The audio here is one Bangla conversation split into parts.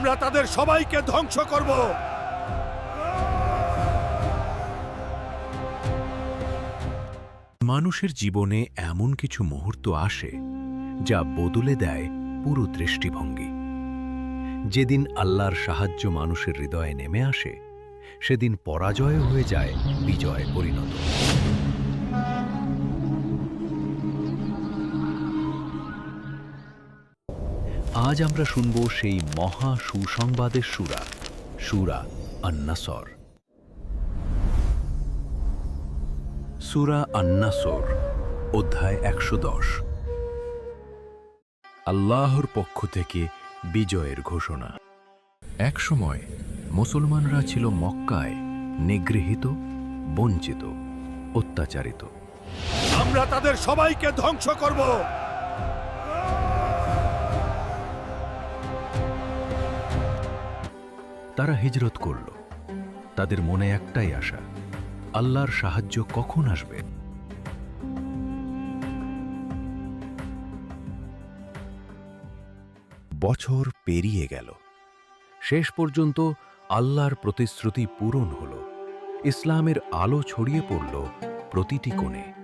আমরা তাদের সবাইকে ধ্বংস করব। মানুষের জীবনে এমন কিছু মুহূর্ত আসে, যা বদলে দেয় পুরো দৃষ্টিভঙ্গি। যেদিন আল্লাহর সাহায্য মানুষের হৃদয়ে নেমে আসে, সেদিন পরাজয় হয়ে যায়, বিজয় পরিণত। আজ আমরা শুনব সেই মহা সুসংবাদের সুরা সুরা আন্নাসর। সুরা আন্নাসর, অধ্যায় একশো দশ। আল্লাহর পক্ষ থেকে বিজয়ের ঘোষণা। একসময় মুসলমানরা ছিল মক্কায় নিগৃহীত, বঞ্চিত, অত্যাচারিত। আমরা তাদের সবাইকে ধ্বংস করব। তারা হিজরত করল। তাদের মনে একটাই আশা, আল্লাহর সাহায্য কখন আসবে? বছর পেরিয়ে গেল। শেষ পর্যন্ত আল্লাহর প্রতিশ্রুতি পূরণ হল। ইসলামের আলো ছড়িয়ে পড়ল প্রতিটি কোণে।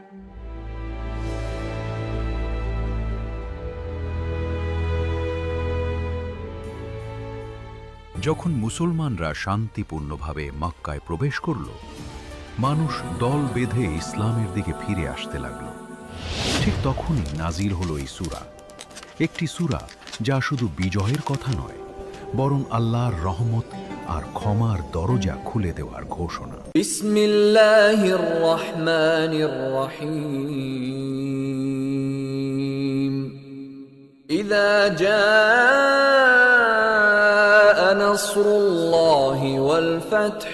যখন মুসলমানরা শান্তিপূর্ণভাবে মক্কায় প্রবেশ করল মানুষ দল বেঁধে ইসলামের দিকে ফিরে আসতে লাগল ঠিক তখনই নাজিল হল এই সুরা একটি সুরা যা শুধু বিজয়ের কথা নয় বরং আল্লাহর রহমত আর ক্ষমার দরজা খুলে দেওয়ার ঘোষণা بسم الله الرحمن الرحيم إذا جاء نصر الله والفتح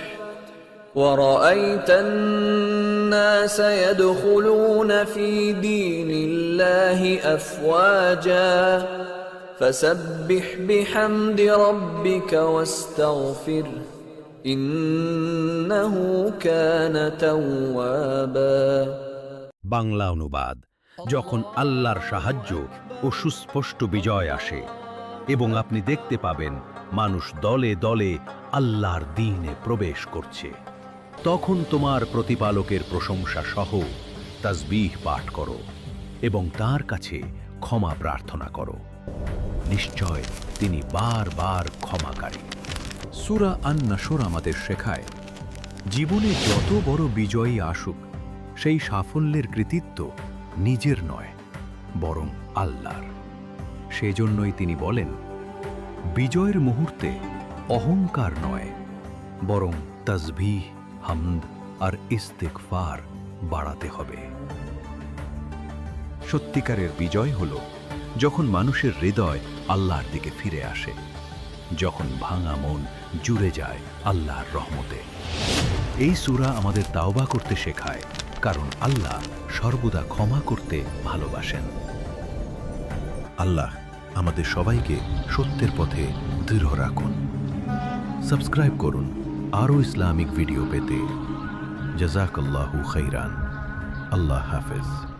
ورأيت الناس يدخلون في دين الله أفواجا فسبح بحمد ربك واستغفره إنه كان توابا বাংলা অনুবাদ যখন আল্লাহর সাহায্য ও সুস্পষ্ট বিজয় আসে এবং আপনি দেখতে পাবেন মানুষ দলে দলে আল্লাহর দিনে প্রবেশ করছে। তখন তোমার প্রতিপালকের প্রশংসা সহ তাজবিহ পাঠ করো এবং তার কাছে ক্ষমা প্রার্থনা করো। নিশ্চয় তিনি বার বারবার ক্ষমাকারী। সুরা আন্নাসর আমাদের শেখায়, জীবনে যত বড় বিজয়ী আসুক, সেই সাফল্যের কৃতিত্ব নিজের নয়, বরং আল্লাহর। সেজন্যই তিনি বলেন, বিজয়ের মুহূর্তে অহংকার নয়, বরং তসবিহ হামদ আর ইস্তেকফার বাড়াতে হবে। সত্যিকারের বিজয় হল যখন মানুষের হৃদয় আল্লাহর দিকে ফিরে আসে, যখন ভাঙা মন জুড়ে যায় আল্লাহর রহমতে। এই সূরা আমাদের তাওবা করতে শেখায়, কারণ আল্লাহ সর্বদা ক্ষমা করতে ভালোবাসেন। আল্লাহ আমাদের সবাইকে সত্যের পথে দৃঢ় রাখুন। সাবস্ক্রাইব করুন আরও ইসলামিক ভিডিও পেতে। জাজাকাল্লাহু খৈরান আল্লাহ হাফেজ।